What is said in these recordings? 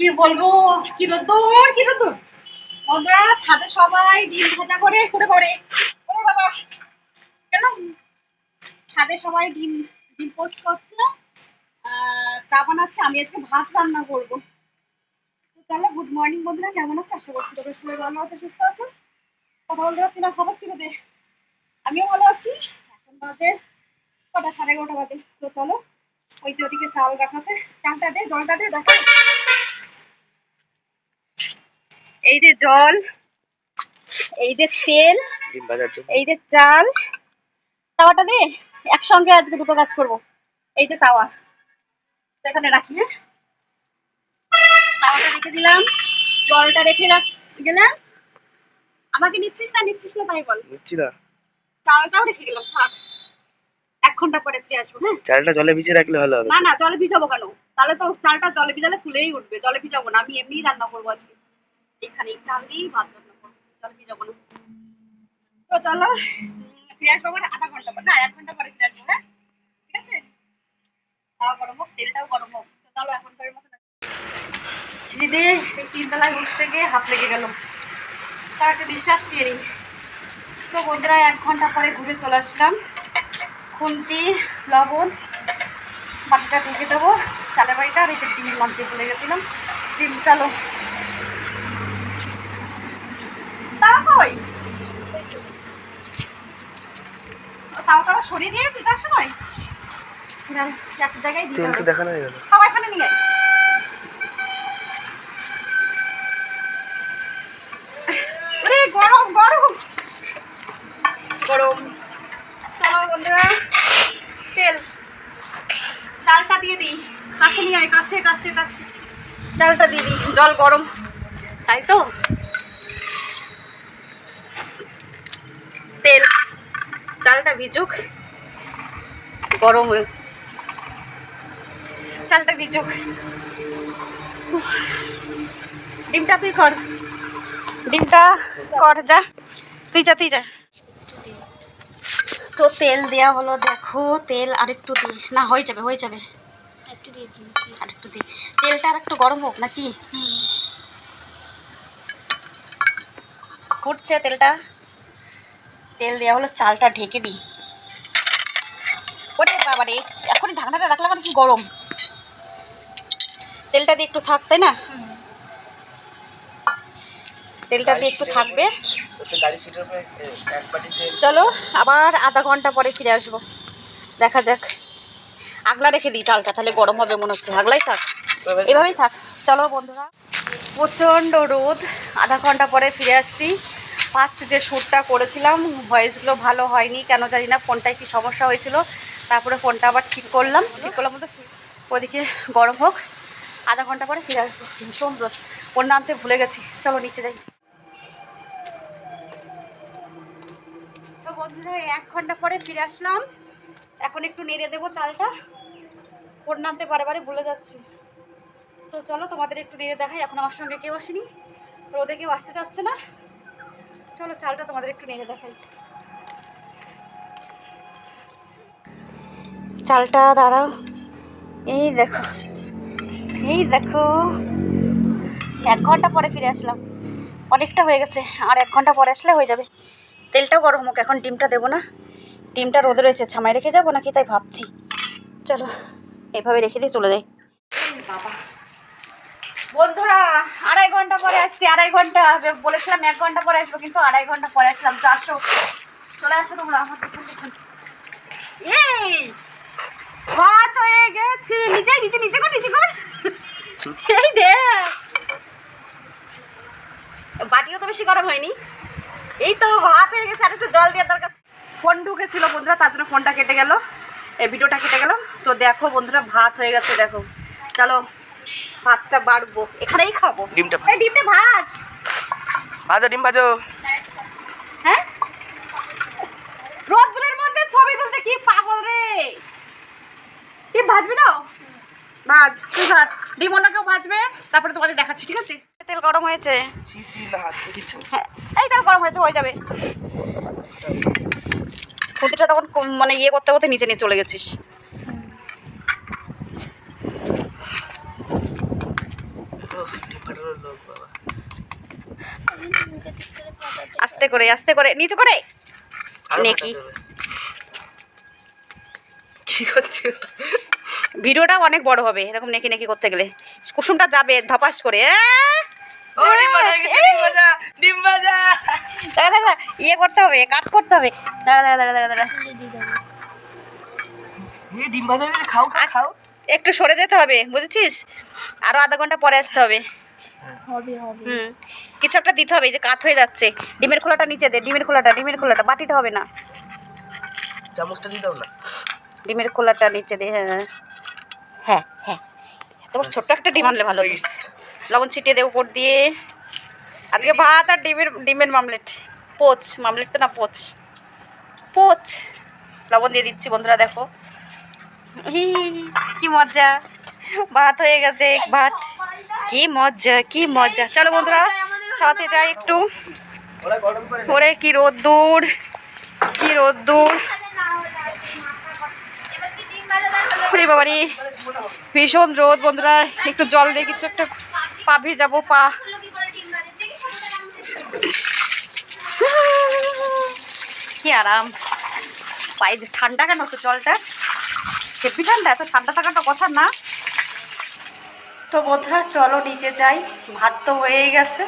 কি বলব? কি রোদ্দুর কি রোদ্দুর আমরা ছাদে সবাই ডিম ভাজা করে করে করে। ও বাবা! কেন? ছাদে সবাই ডিম ডিম পোস্ট করছে। চা বানাচ্ছে, আমি আজকে ভাত রান্না করব। তো চলো গুড মর্নিং বন্ধুরা, কেমন আছে? আশা করছি তোদের সবাই ভালো আছে, সুস্থ আছে। কথা বলতে পারছি না, খবর ছিল দে আমিও ভালো আছি। এখন বাজে কটা, সাড়ে এগারোটা বাজে। তো চলো, ওই যে ওদিকে চাল রাখাতে চালটা দে, জলটা দে দেখো এই যে জল এই যে তেল এই যে চাল তাওয়াটা দে একসঙ্গে আজকে দুটো কাজ করব। এই যে তাওয়া। এখানে রাখি হ্যাঁ? তাওয়াটা রেখে দিলাম। জলটা রেখে রাখ গেলাম আমাকে নিচ্ছিস না নিচ্ছিস না তাই বল। না। চালটাও রেখে গেলাম থাক। এক ঘণ্টা পরে ফিরে আসব হ্যাঁ? চালটা জলে ভিজিয়ে রাখলে ভালো হবে। না না জলে ভিজাবো কেন? তাহলে তো চালটা জলে ভিজালে ফুলেই উঠবে জলে ভিজাবো না আমি এমনিই রান্না করব আজকে। এখানে এই চাল দিয়েই ভাত রান্না করব জলে ভিজাবো না তো চলো, ফিরে আসব আবার আধা ঘণ্টা পর। না, এক ঘণ্টা পরে ফিরে আসব হ্যাঁ? ঠিক আছে? তাও গরম হোক, তেলটাও গরম হোক। চলো, এখনকার মতো সিঁড়ি দিয়ে এই তিনতলায় উঠতে গিয়ে হাত লেগে গেল। তার একটা বিশ্বাস নিয়ে তো বন্ধুরা, এক ঘণ্টা পরে ঘুরে চলে আসলাম। খুন্তি, লবণ, বাটিটা ঢেকে দেবো। চালের বাড়িটা আর এই যে ডিম আনতে ভুলে গেছিলাম। ডিম, চালো। তাও কই? তাওটা আবার সরিয়ে দিয়েছি তার সময়? এক জায়গায় দিতে হবে। দেখানো হয়ে গেল। সবাই এখানে নিয়ে। গরম গরম। গরম। চলো বন্ধুরা তেল। চালটা দিয়ে দিই। কাছে নিয়ে আয় কাছে কাছে কাছে। চালটা দিয়ে দিই। জল গরম। তাই তো? তেল। চালটা ভিজুক। গরম হয়ে চালটা ভিজুক। ডিমটা তুই কর। ডিমটা কর যা। তুই যা তুই যা। তো তেল দেয়া হলো দেখো তেল আরেকটু দি। না হয়ে যাবে হয়ে যাবে। একটু দিয়ে দিন আরেকটু দি। তেলটা আর একটু গরম হোক নাকি? ফুটছে তেলটা। তেল দেওয়া হলো, চালটা ঢেকে দিই। ওরে বাবা রে এখন ঢাকনাটা রাখলাম মানে কি গরম? তেলটা দিয়ে একটু থাক, তাই না? তেলটা দিয়ে একটু থাকবে। চলো, আবার আধা ঘণ্টা পরে ফিরে আসব। দেখা যাক। আগলা রেখে দিই চালটা, তাহলে গরম হবে মনে হচ্ছে। আগলাই থাক। এভাবেই থাক। চলো বন্ধুরা, প্রচণ্ড রোদ। আধা ঘণ্টা পরে ফিরে আসছি। ফার্স্ট যে শ্যুটটা করেছিলাম ভয়েসগুলো ভালো হয়নি, কেন জানি না, ফোনটায় কি সমস্যা হয়েছিল। তারপরে ফোনটা আবার ঠিক করলাম। ঠিক করলাম বলতে ওদিকে গরম হোক, আধা ঘণ্টা পরে ফিরে আসব। ভীষণ রোদ ফোন আনতে ভুলে গেছি। চলো নিচে যাই। তো বন্ধুরা, এক ঘণ্টা পরে ফিরে আসলাম। এখন একটু নেড়ে দেবো চালটা। ওর নামতে বারে বারে ভুলে যাচ্ছি। তো চলো তোমাদের একটু নেড়ে দেখাই। এখন আমার সঙ্গে কেউ আসেনি। রোদে কেউ আসতে চাচ্ছে না। চলো চালটা তোমাদের একটু নেড়ে দেখাই। চালটা দাঁড়াও। এই দেখো এই দেখো। এক ঘণ্টা পরে ফিরে আসলাম। অনেকটা হয়ে গেছে, আর এক ঘণ্টা পরে আসলে হয়ে যাবে। তেলটাও গরম হোক, এখন ডিমটা দেবো না। ডিমটা রোদে রয়েছে ছামায় রেখে যাব নাকি তাই ভাবছি। চলো, এভাবে রেখে দিয়ে চলে যাই। বাবা। বন্ধুরা, আড়াই ঘণ্টা পরে আসছি, আড়াই ঘণ্টা, বলেছিলাম এক ঘণ্টা পরে আসব, কিন্তু আড়াই ঘণ্টা পরে আসলাম। আসো, চলে আসো তোমরা আমার পেছন পেছন। এই, ভাত হয়ে গেছে। নিচে নিচে নিচে কর নিচে কর। এই দেখ। বাটিও তো বেশি গরম হয়নি। এই তো ভাত হয়ে গেছে, আর একটু জল দেওয়ার দরকার। ফোন ঢুকেছিল বন্ধুরা, তার জন্য ফোনটা কেটে গেল। এই ভিডিওটা কেটে গেল। তো দেখো বন্ধুরা, ভাত হয়ে গেছে, দেখো। চলো। ভাতটা বাড়বো। এখানেই খাব। ডিমটা এই ডিমটা ভাজ। ভাজো ডিম ভাজো। হ্যাঁ? রোদ্রের মধ্যে ছবি তুলতে কি পাগল রে? কি ভাজবি তো? ভাজ তুই ভাজ। ডিম অন্য কেউ ভাজবে তারপরে তোমাদের দেখাচ্ছি ঠিক আছে? তেল গরম হয়েছে। হ্যাঁ এই তেল গরম হয়েছে হয়ে যাবে। খুঁতিটা তখন মানে ইয়ে করতে করতে নিচে নিয়ে চলে গেছিস। আস্তে করে আস্তে করে নিচে করে। নেকি। ভিডিওটা অনেক বড় হবে এরকম নেকি নেকি করতে গেলে। কুসুমটা যাবে ধপাস করে ইয়ে করতে হবে কাট করতে হবে। দাঁড়া দাঁড়া দাঁড়া দাঁড়া খাও খাও। একটু সরে যেতে হবে বুঝেছিস? আরও আধা ঘণ্টা পরে আসতে হবে। হবে কিছু একটা দিতে হবে যে কাত হয়ে যাচ্ছে। ডিমের খোলাটা নিচে দে ডিমের খোলাটা ডিমের খোলাটা বাটিতে হবে না। চামচটা দিয়ে দাও না। ডিমের খোলাটা নিচে দে হ্যাঁ হ্যাঁ। হ্যাঁ তোমার ছোট্ট একটা ডিম আনলে ভালো। লবণ ছিটিয়ে দে উপর দিয়ে। আজকে ভাত আর ডিমের ডিমের মামলেট। পোচ মামলেট তো না পোচ। পোচ। লবণ দিয়ে দিচ্ছি বন্ধুরা দেখো। হি, কি মজা। ভাত হয়ে গেছে ভাত। কি মজা কি মজা চলো বন্ধুরা ছাতে যাই একটু। ওরা কি রোদ্দুর কি রোদ্দুর। ওরে বাবারি, ভীষণ রোদ বন্ধুরা। একটু জল দিয়ে কিছু একটা পা ভিজাবো, পা। কি আরাম। পায়ে ঠান্ডা কেন তো জলটা? হেপি ঠান্ডা এত ঠান্ডা থাকাটা কথা না। তো বন্ধুরা চলো নিচে যাই। ভাত তো হয়েই গেছে।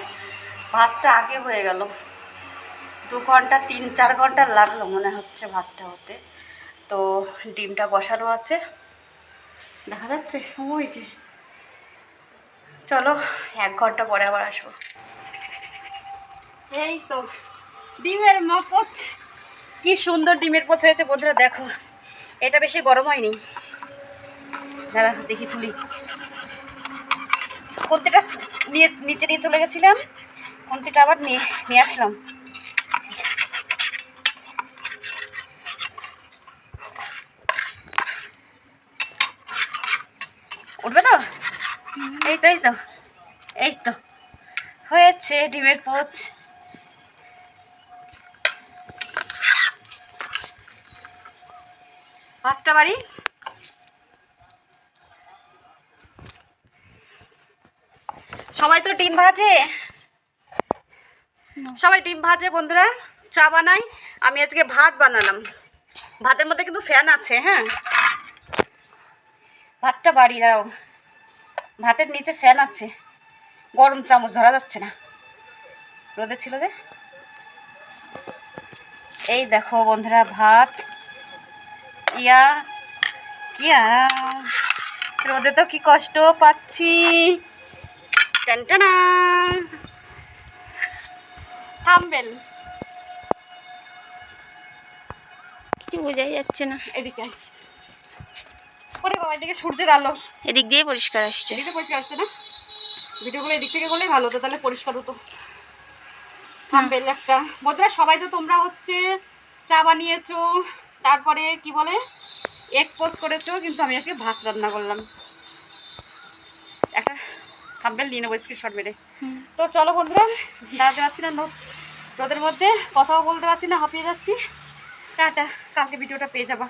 ভাতটা আগে হয়ে গেল। দু ঘণ্টা, তিন, চার ঘণ্টা লাগল মনে হচ্ছে ভাতটা হতে। তো ডিমটা বসানো আছে। দেখা যাচ্ছে? ওই যে। চলো, এক ঘণ্টা পরে আবার আসব। এই তো, ডিমের মপচ। কি সুন্দর ডিমের পোচ হয়েছে বন্ধুরা দেখো। এটা বেশি গরম হয়নি। দাঁড়া, দেখি তুলি। কন্তিটা নিয়ে নিচে নিয়ে চলে গেছিলাম। কন্তিটা আবার নিয়ে নিয়ে আসলাম। উঠবে তো? এই তো এই তো এই তো। হয়েছে ডিমের পোচ। ভাতটা বাড়ি? সবাই তো ডিম ভাজে? সবাই ডিম ভাজে বন্ধুরা চা বানাই। আমি আজকে ভাত বানালাম। ভাতের মধ্যে কিন্তু ফ্যান আছে হ্যাঁ? ভাতটা বাড়ি দাও। ভাতের নিচে ফ্যান আছে। গরম চামচ ধরা যাচ্ছে না। রোদে ছিল যে। এই দেখো বন্ধুরা ভাত। ইয়া কি রোদে তো কি কষ্ট পাচ্ছি। টানটানা থামবেল কিছু বোঝাই যাচ্ছে না। এদিকে ওরে বাবা এদিকে সূর্যের আলো। এদিক দিয়ে পরিষ্কার আসছে। এদিকে পরিষ্কার আসছে না? ভিডিওগুলো এদিক থেকে করলেই ভালো হতো তাহলে পরিষ্কার হতো থাম্বেল একটা। বন্ধুরা সবাই তো তোমরা হচ্ছে চা বানিয়েছো তারপরে কি বলে এক পোস্ট করেছ কিন্তু আমি আজকে ভাত রান্না করলাম। একটা থাম্বেল নিয়ে নেব স্ক্রিনশট মেরে। তো চলো বন্ধুরা দাঁড়াতে পারছি না নো- রোদের মধ্যে কথাও বলতে পারছি না হাঁপিয়ে যাচ্ছি। টাটা কালকে ভিডিওটা পেয়ে যাবা।